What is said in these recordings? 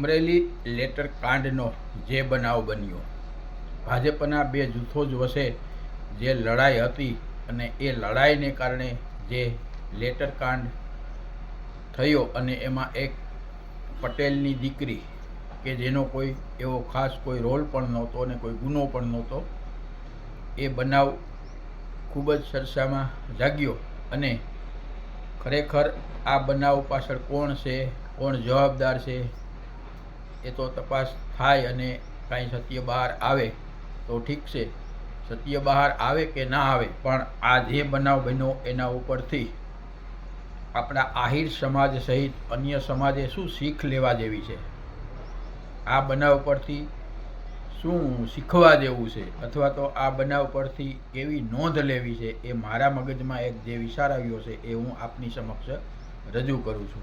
Amreli letter કાંડનો જે બનાવ બન્યો. ભાજપના બે જૂથો જ વસે જે લડાઈ હતી અને એ લડાઈને કારણે જે લેટર કાંડ થયો અને એમાં એક પટેલની દીકરી કે જેનો કોઈ એવો ખાસ કોઈ રોલ પણ નહોતો અને કોઈ ગુનો પણ નહોતો, એ બનાવ ખૂબ જ ચર્ચામાં જાગ્યો અને ખરેખર આ બનાવ પાછળ કોણ છે, કોણ જવાબદાર છે એ તો તપાસ થાય અને કાંઈ સત્ય બહાર આવે તો ઠીક છે. સત્ય બહાર આવે કે ના આવે, પણ આ જે બનાવ બન્યો એના ઉપરથી આપણા આહિર સમાજ સહિત અન્ય સમાજે શું શીખ લેવા જેવી છે? આ બનાવ પરથી શું શીખવા જેવું છે? અથવા તો આ બનાવ પરથી કેવી નોંધ લેવી છે? એ મારા મગજમાં એક જે વિચાર આવ્યો છે એ હું આપની સમક્ષ રજૂ કરું છું.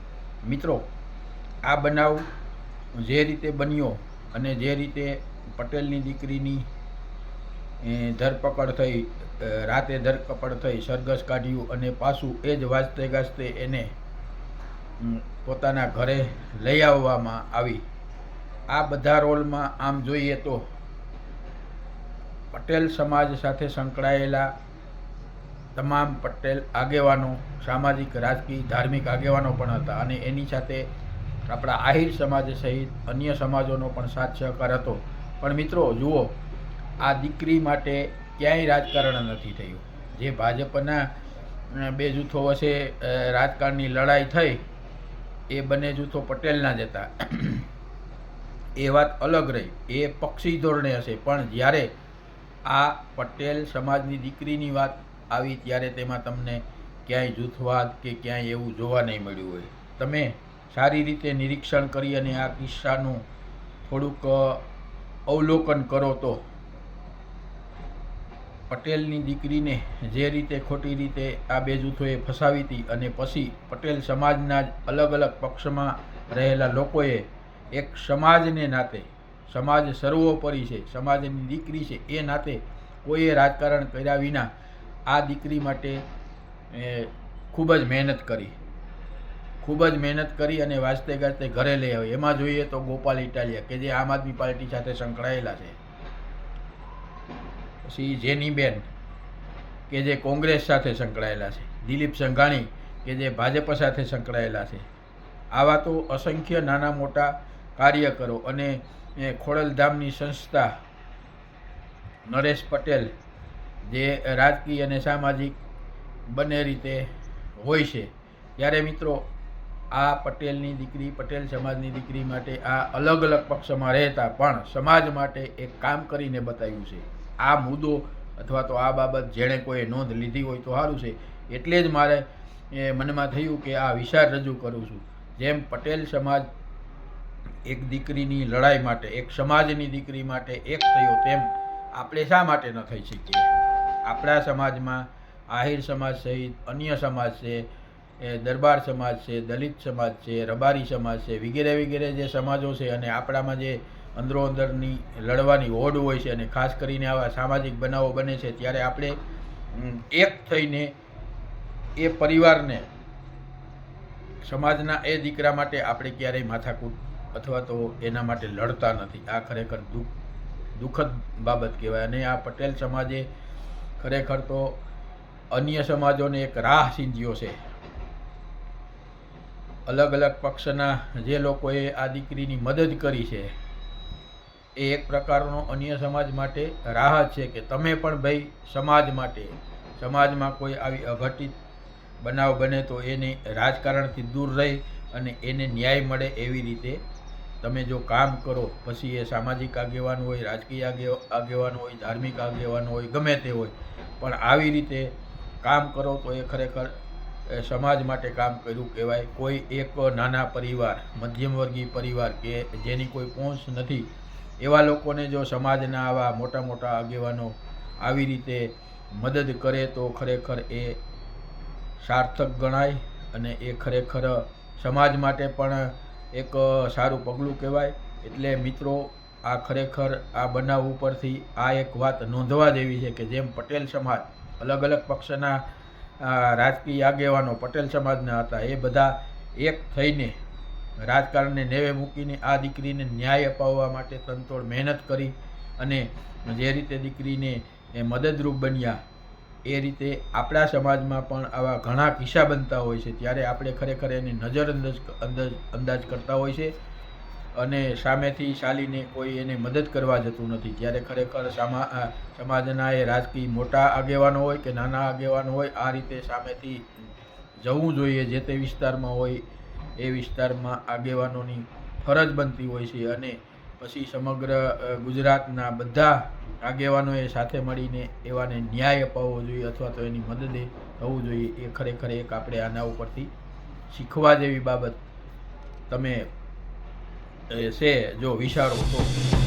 મિત્રો, આ બનાવ જે રીતે બન્યો અને જે રીતે પટેલની દીકરીની ધરપકડ થઈ રાતે ધરપકડ થઈ, સરઘસ કાઢ્યું અને પાછું એ જ વાજતે ગાજતે એને પોતાના ઘરે લઈ આવવામાં આવી. આ બધા રોલમાં આમ જોઈએ તો પટેલ સમાજ સાથે સંકળાયેલા તમામ પટેલ આગેવાનો, સામાજિક, રાજકીય, ધાર્મિક આગેવાનો પણ હતા અને એની સાથે આપણા આહિર સમાજ સહિત અન્ય સમાજોનો પણ સાથ સહકાર હતો. પણ મિત્રો, જુઓ, આ દીકરી માટે ક્યાંય રાજકારણ નથી થયું. જે ભાજપના બે જૂથો વચ્ચે રાજકારણની લડાઈ થઈ, એ બંને જૂથો પટેલના જ હતા. એ વાત અલગ રહી. એ પક્ષી ધોરણે હશે. પણ જ્યારે આ પટેલ સમાજની દીકરીની વાત આવી, ત્યારે તેમાં તમને ક્યાંય જૂથવાદ કે ક્યાંય એવું જોવા નહીં મળ્યું હોય. તમે સારી રીતે નિરીક્ષણ કરી અને આ કિસ્સાનું થોડુંક અવલોકન કરો તો. પટેલની દીકરીને જે રીતે ખોટી રીતે આ બે જૂથોએ ફસાવી હતી અને પછી પટેલ સમાજના જ અલગ અલગ પક્ષમાં રહેલા લોકોએ એક સમાજને નાતે, સમાજ સર્વોપરી છે, સમાજની દીકરી છે, એ નાતે કોઈએ રાજકારણ કર્યા વિના આ દીકરી માટે ખૂબ જ મહેનત કરી. ખૂબ જ મહેનત કરી અને વાંચતે ગાજતે ઘરે લઈ આવી. એમાં જોઈએ તો ગોપાલ ઇટાલિયા, કે જે આમ આદમી પાર્ટી સાથે સંકળાયેલા છે. પછી જેનીબેન કે જે કોંગ્રેસ સાથે સંકળાયેલા છે. દિલીપ સંઘાણી, કે જે ભાજપ સાથે સંકળાયેલા છે. આવા તો અસંખ્ય નાના મોટા કાર્યકરો અને ખોડલધામની સંસ્થા, નરેશ પટેલ, જે રાજકીય અને સામાજિક બંને રીતે હોય છે. ત્યારે મિત્રો આ પટેલની દીકરી, પટેલ સમાજની દીકરી માટે આ અલગ અલગ પક્ષમાં રહેતા પણ સમાજ માટે એક કામ કરીને બતાવ્યું છે. આ મુદ્દો અથવા તો આ બાબત જેણે કોઈ નોંધ લીધી હોય તો સારું છે. એટલે જ મારે એ મનમાં થયું કે આ વિચાર રજૂ કરું છું. જેમ પટેલ સમાજ એક દીકરીની લડાઈ માટે, એક સમાજની દીકરી માટે એક થયો, તેમ આપણે શા માટે ન થઈ શકીએ? આપણા સમાજમાં આહિર સમાજ સહિત અન્ય સમાજ છે એ દરબાર સમાજ છે, દલિત સમાજ છે, રબારી સમાજ છે, વગેરે વગેરે જે સમાજો છે અને આપણામાં જે અંદરો અંદરની લડવાની હોડ હોય છે અને ખાસ કરીને આવા સામાજિક બનાવો બને છે, ત્યારે આપણે એક થઈને એ પરિવારને સમાજના એ દીકરા માટે આપણે ક્યારેય માથાકૂટ અથવા તો એના માટે લડતા નથી. આ ખરેખર દુઃખ, દુઃખદ બાબત કહેવાય. અને આ પટેલ સમાજે ખરેખર તો અન્ય સમાજોને એક રાહ સિંજ્યો છે. અલગ અલગ પક્ષના જે લોકોએ આ દીકરીની મદદ કરી છે, એ એક પ્રકારનો અન્ય સમાજ માટે રાહત છે કે તમે પણ ભાઈ સમાજ માટે, સમાજમાં કોઈ આવી અઘટિત બનાવ બને તો એને રાજકારણથી દૂર રહી અને એને ન્યાય મળે એવી રીતે તમે જો કામ કરો, પછી એ સામાજિક આગેવાન હોય, રાજકીય આગે- આગેવાન હોય, ધાર્મિક આગેવાન હોય, ગમે તે હોય, પણ આવી રીતે કામ કરો તો એ ખરેખર સમાજ માટે કામ કર્યું કહેવાય. કોઈ એક નાના પરિવાર મધ્યમવર્ગીય પરિવાર કે જેની કોઈ પહોંચ નથી, એવા લોકોને જો સમાજના આવા મોટા મોટા આગેવાનો આવી રીતે મદદ કરે તો ખરેખર એ સાર્થક ગણાય અને એ ખરેખર સમાજ માટે પણ એક સારું પગલું કહેવાય. એટલે મિત્રો, આ ખરેખર આ બનાવ ઉપરથી આ એક વાત નોંધવા જેવી છે કે જેમ પટેલ સમાજ અલગ અલગ પક્ષના રાજકીય આગેવાનો પટેલ સમાજના હતા. એ બધા એક થઈને રાજકારણને નેવે મૂકીને આ દીકરીને ન્યાય અપાવવા માટે તનતોડ મહેનત કરી અને જે રીતે દીકરીને એ મદદરૂપ બન્યા, એ રીતે આપણા સમાજમાં પણ આવા ઘણા કિસ્સા બનતા હોય છે. ત્યારે આપણે ખરેખર એને નજરઅંદાજ અંદાજ અંદાજ કરતા હોય છે. અને સામેથી ચાલીને કોઈ એને મદદ કરવા જતું નથી. ત્યારે ખરેખર સમા સમાજના એ રાજકીય મોટા આગેવાનો હોય કે નાના આગેવાનો હોય, આ રીતે સામેથી જવું જોઈએ જે તે વિસ્તારમાં હોય, એ વિસ્તારમાં આગેવાનોની ફરજ બનતી હોય છે. અને પછી સમગ્ર ગુજરાતના બધા આગેવાનોએ સાથે મળીને એવાને ન્યાય અપાવવો જોઈએ અથવા તો એની મદદે થવું જોઈએ. એ ખરેખર એક આપણે આના ઉપરથી શીખવા જેવી બાબત. તમે છે જો વિચારો તો.